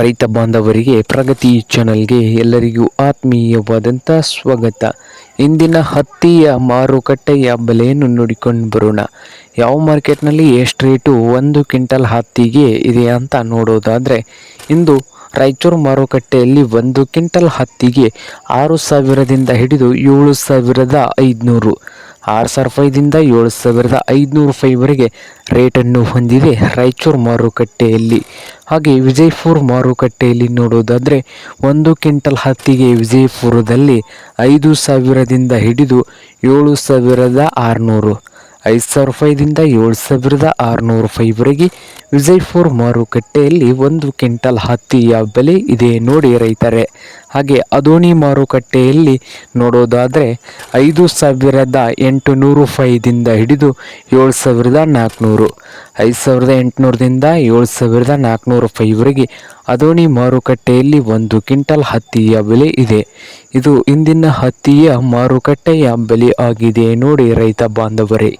ರೈತ ಬಾಂಧವರಿಗೆ ಪ್ರಗತಿ ಚಾನಲ್ಗೆ ಎಲ್ಲರಿಗೂ ಆತ್ಮೀಯವಾದಂಥ ಸ್ವಾಗತ. ಇಂದಿನ ಹತ್ತಿಯ ಮಾರುಕಟ್ಟೆಯ ಬೆಲೆಯನ್ನು ನೋಡಿಕೊಂಡು ಬರೋಣ. ಯಾವ ಮಾರ್ಕೆಟ್ನಲ್ಲಿ ಎಷ್ಟು ರೇಟು, ಒಂದು ಕ್ವಿಂಟಲ್ ಹತ್ತಿಗೆ ಇದೆ ಅಂತ ನೋಡೋದಾದರೆ, ಇಂದು ರಾಯಚೂರು ಮಾರುಕಟ್ಟೆಯಲ್ಲಿ ಒಂದು ಕ್ವಿಂಟಲ್ ಹತ್ತಿಗೆ ಆರು ಸಾವಿರದಿಂದ ಹಿಡಿದು ಏಳು ಸಾವಿರದ ಐದುನೂರು. ಆರು ಸಾವಿರ ರೂಪಾಯಿದಿಂದ ಏಳು ಸಾವಿರದ ಐದುನೂರು ರೂಪಾಯಿವರೆಗೆ ರೇಟನ್ನು ಹೊಂದಿದೆ. ರಾಯಚೂರು ಮಾರುಕಟ್ಟೆಯಲ್ಲಿ. ಹಾಗೆ ವಿಜಯಪುರ ಮಾರುಕಟ್ಟೆಯಲ್ಲಿ ನೋಡೋದಾದರೆ ಒಂದು ಕ್ವಿಂಟಲ್ ಹತ್ತಿಗೆ ವಿಜಯಪುರದಲ್ಲಿ ಐದು ಸಾವಿರದಿಂದ ಹಿಡಿದು ಏಳು ಸಾವಿರದ ಆರುನೂರು, ಐದು ಸಾವಿರ ರೂಪಾಯಿದಿಂದ ಏಳು ಸಾವಿರದ ಆರುನೂರು ರೂಪಾಯಿವರೆಗೆ ವಿಜಯಪುರ ಮಾರುಕಟ್ಟೆಯಲ್ಲಿ ಒಂದು ಕ್ವಿಂಟಲ್ ಹತ್ತಿಯ ಬೆಲೆ ಇದೆ, ನೋಡಿ ರೈತರೆ. ಹಾಗೆ ಅದೋಣಿ ಮಾರುಕಟ್ಟೆಯಲ್ಲಿ ನೋಡೋದಾದರೆ ಐದು ಸಾವಿರದ ಎಂಟುನೂರು ಫೈದಿಂದ ಹಿಡಿದು ಏಳು ಸಾವಿರದ ನಾಲ್ಕುನೂರು. ಐದು ಸಾವಿರದ ಎಂಟುನೂರದಿಂದ ಏಳು ಸಾವಿರದ ನಾಲ್ಕುನೂರು ಫೈವರೆಗೆ ಅದೋಣಿ ಮಾರುಕಟ್ಟೆಯಲ್ಲಿ ಒಂದು ಕ್ವಿಂಟಲ್ ಹತ್ತಿಯ ಬೆಲೆ ಇದೆ. ಇದು ಇಂದಿನ ಹತ್ತಿಯ ಮಾರುಕಟ್ಟೆಯ ಬೆಲೆ ಆಗಿದೆ ನೋಡಿ ರೈತ ಬಾಂಧವರೇ.